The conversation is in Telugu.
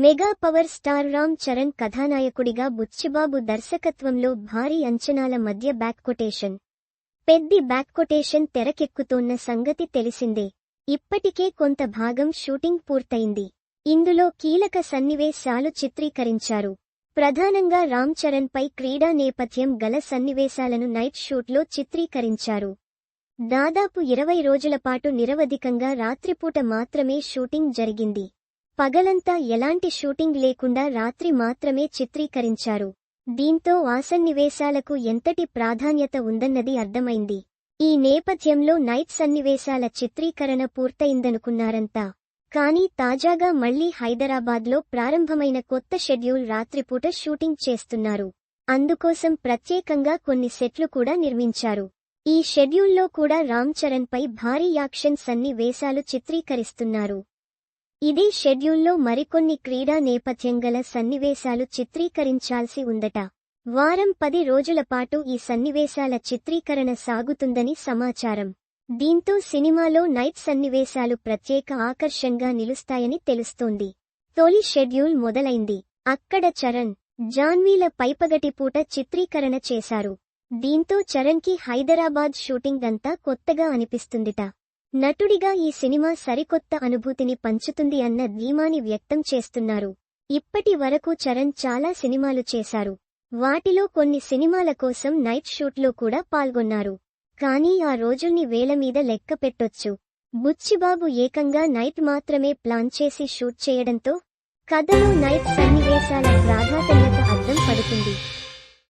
Mega power star Ram Charan కథానాయకుడిగా బుచ్చిబాబు దర్శకత్వంలో భారీ అంచనాల మధ్య back quotation. Peddi back quotation తెరకెక్కుతోన్న సంగతి తెలిసిందే. ఇప్పటికే కొంత భాగం షూటింగ్ పూర్తయింది. ఇందులో కీలక సన్నివేశాలు చిత్రీకరించారు. ప్రధానంగా రామ్ చరణ్ పై క్రీడా నేపథ్యం గల సన్నివేశాలను నైట్ షూట్లో చిత్రీకరించారు. దాదాపు ఇరవై రోజుల పాటు నిరవధికంగా రాత్రిపూట మాత్రమే షూటింగ్ జరిగింది. పగలంతా ఎలాంటి షూటింగ్ లేకుండా రాత్రి మాత్రమే చిత్రీకరించారు. దీంతో ఆ సన్నివేశాలకు ఎంతటి ప్రాధాన్యత ఉందన్నది అర్థమైంది. ఈ నేపథ్యంలో నైట్ సన్నివేశాల చిత్రీకరణ పూర్తయిందనుకున్నారంతా. కానీ తాజాగా మళ్ళీ హైదరాబాద్లో ప్రారంభమైన కొత్త షెడ్యూల్ రాత్రిపూట షూటింగ్ చేస్తున్నారు. అందుకోసం ప్రత్యేకంగా కొన్ని సెట్లు కూడా నిర్మించారు. ఈ షెడ్యూల్లో కూడా రామ్ చరణ్ పై భారీ యాక్షన్ సన్నివేశాలు చిత్రీకరిస్తున్నారు. ఇదే షెడ్యూల్లో మరికొన్ని క్రీడా నేపథ్యం గల సన్నివేశాలు చిత్రీకరించాల్సి ఉందట. వారం పది రోజుల పాటు ఈ సన్నివేశాల చిత్రీకరణ సాగుతుందని సమాచారం. దీంతో సినిమాలో నైట్ సన్నివేశాలు ప్రత్యేక ఆకర్షంగా నిలుస్తాయని తెలుస్తోంది. తొలి షెడ్యూల్ మొదలైంది. అక్కడ చరణ్ జాన్వీల పైపగటి పూట చిత్రీకరణ చేశారు. దీంతో చరణ్కి హైదరాబాద్ షూటింగ్ అంతా కొత్తగా అనిపిస్తుందిట. నటుడిగా ఈ సినిమా సరికొత్త అనుభూతిని పంచుతుంది అన్న ధీమాని వ్యక్తం చేస్తున్నారు. ఇప్పటి వరకు చరణ్ చాలా సినిమాలు చేశారు. వాటిలో కొన్ని సినిమాల కోసం నైట్ షూట్లో కూడా పాల్గొన్నారు. కానీ ఆ రోజుల్ని వేల మీద లెక్క పెట్టొచ్చు. బుచ్చిబాబు ఏకంగా నైట్ మాత్రమే ప్లాన్ చేసి షూట్ చేయడంతో కథలో నైట్ సన్నివేశాల ప్రాధాన్యత అర్థం పడుతుంది.